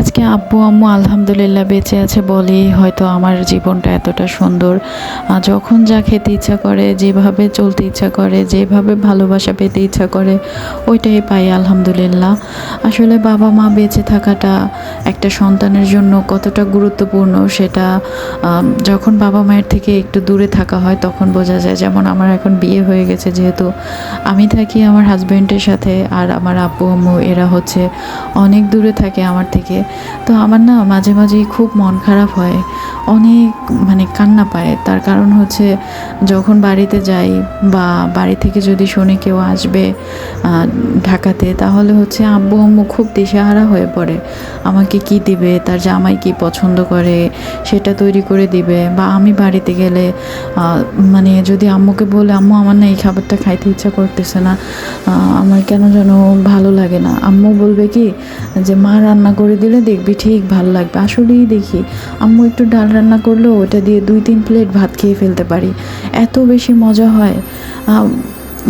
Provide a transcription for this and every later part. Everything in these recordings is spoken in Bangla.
আজকে আব্বু, আম্মু আলহামদুলিল্লাহ বেঁচে আছে বলেই হয়তো আমার জীবনটা এতটা সুন্দর। যখন যা খেতে ইচ্ছা করে, যেভাবে চলতে ইচ্ছা করে, যেভাবে ভালোবাসা পেতে ইচ্ছা করে, ওইটাই পাই আলহামদুলিল্লাহ। আসলে বাবা মা বেঁচে থাকাটা একটা সন্তানের জন্য কতটা গুরুত্বপূর্ণ সেটা যখন বাবা মায়ের থেকে একটু দূরে থাকা হয় তখন বোঝা যায়। যেমন আমার এখন বিয়ে হয়ে গেছে যেহেতু আমি থাকি আমার হাজব্যান্ডের সাথে আর আমার আব্বু, আম্মু এরা হচ্ছে অনেক দূরে থাকে আমার থেকে। তো আমার না মাঝে মাঝেই খুব মন খারাপ হয়। অনেক মানে কান্না পায়। তার কারণ হচ্ছে যখন বাড়িতে যাই বা বাড়ি থেকে যদি শুনি কেউ আসবে ঢাকাতে, তাহলে হচ্ছে আব্বু আম্মু খুব দিশেহারা হয়ে পড়ে। আমাকে কি দিবে? তার জামাই কি পছন্দ করে? সেটা তৈরি করে দিবে। বা আমি বাড়িতে গেলে মানে যদি আম্মুকে বলে, আম্মু, আমার না এই খাবারটা খাইতে ইচ্ছা করতেছে না। আমার কেন যেন ভালো লাগে না? আম্মু বলবে কি যে, মা রান্না করে দিলে দেখবি ঠিক ভালো লাগবে। আসলেই দেখি, আম্মু একটু ডাল রান্না করলেও ওটা দিয়ে দুই তিন প্লেট ভাত খেয়ে ফেলতে পারি। এত বেশি মজা হয়।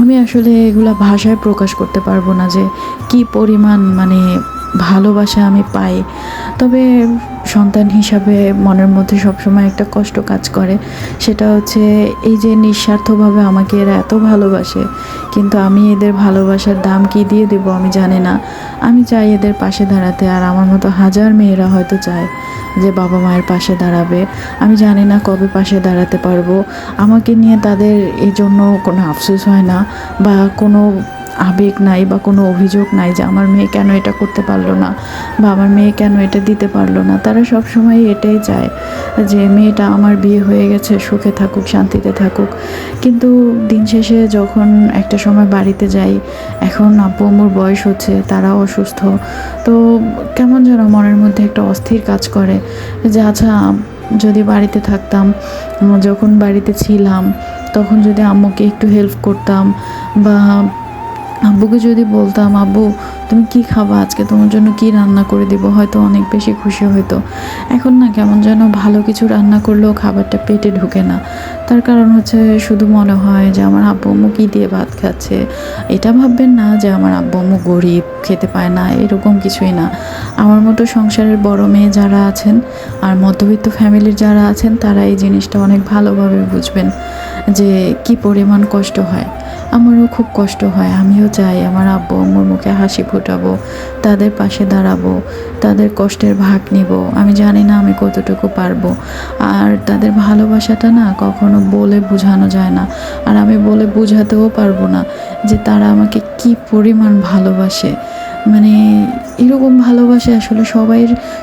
আমি আসলে এগুলো ভাষায় প্রকাশ করতে পারব না যে কি পরিমাণ মানে ভালোবাসা আমি পাই। তবে সন্তান হিসাবে মনের মধ্যে সবসময় একটা কষ্ট কাজ করে। সেটা হচ্ছে এই যে নিঃস্বার্থভাবে আমাকে এরা এত ভালোবাসে, কিন্তু আমি এদের ভালোবাসার দাম কি দিয়ে দেবো আমি জানি না। আমি চাই এদের পাশে দাঁড়াতে, আর আমার মতো হাজার মেয়েরা হয়তো চায়। যে বাবা মায়ের পাশে দাঁড়াবে। আমি জানি না কবে পাশে দাঁড়াতে পারব। আমাকে নিয়ে তাদের এই জন্য কোনো আফসোস হয় না বা কোনো আবেগ নাই বা কোনো অভিযোগ নাই যে আমার মেয়ে কেন এটা করতে পারল না বা আমার মেয়ে কেন এটা দিতে পারল না। তারা সব সময় এটাই চায় যে মেয়েটা আমার বিয়ে হয়ে গেছে, সুখে থাকুক, শান্তিতে থাকুক। কিন্তু দিন শেষে যখন একটা সময় বাড়িতে যাই, এখন আব্বু আম্মুর বয়স হচ্ছে, তারাও অসুস্থ। তো কেমন যেন মনের মধ্যে একটা অস্থির কাজ করে। যে আচ্ছা যদি বাড়িতে থাকতাম যখন বাড়িতে ছিলাম, তখন যদি আম্মুকে একটু হেল্প করতাম বা আব্বুকে যদি বলতাম, আব্বু তুমি কি খাবা? আজকে তোমার জন্য কি রান্না করে দিব? হয়তো অনেক বেশি খুশি হতো এখন না কেমন যেন ভালো কিছু রান্না করলেও খাবারটা পেটে ঢুকে না। তার কারণ হচ্ছে শুধু মনে হয় যে আমার আব্বু আম্মু কী দিয়ে ভাত খাচ্ছে? এটা ভাববেন না যে আমার আব্বু আম্মু গরিব, খেতে পায় না, এরকম কিছুই না। আমার মতো সংসারের বড় মেয়ে যারা আছেন আর মধ্যবিত্ত ফ্যামিলির যারা আছেন, তারা এই জিনিসটা অনেক ভালোভাবে বুঝবেন যে কি পরিমাণ কষ্ট হয়। আমারও খুব কষ্ট হয়, আমিও চাই আমার আব্বু আম্মুর মুখে হাসি ফোটাবো তাদের পাশে দাঁড়াবো, তাদের কষ্টের ভাগ নিব। আমি জানি না আমি কতটুকু পারব। আর তাদের ভালোবাসাটা না কখনো বলে বোঝানো যায় না। আর আমি বলে বোঝাতেও পারব না যে তারা আমাকে কি পরিমাণ ভালোবাসে। মানে এরকম ভালোবাসে আসলে সবাই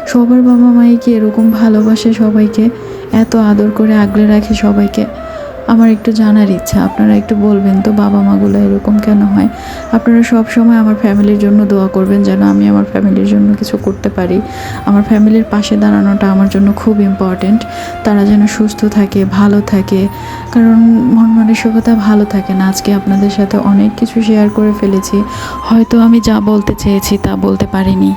সবার বাবা মাই কি এরকম ভালোবাসে সবাইকে? এত আদর করে আগলে রাখে সবাইকে? আমার একটু জানার ইচ্ছা, আপনারা একটু বলবেন তো বাবা মাগুলো এরকম কেন হয়? আপনারা সব সময় আমার ফ্যামিলির জন্য দোয়া করবেন যেন আমি আমার ফ্যামিলির জন্য কিছু করতে পারি। আমার ফ্যামিলির পাশে দাঁড়ানোটা আমার জন্য খুব ইম্পর্ট্যান্ট তারা যেন সুস্থ থাকে, ভালো থাকে। কারণ মন মানসিকতা ভালো থাকে না। আজকে আপনাদের সাথে অনেক কিছু শেয়ার করে ফেলেছি। হয়তো আমি যা বলতে চেয়েছি তা বলতে পারিনি।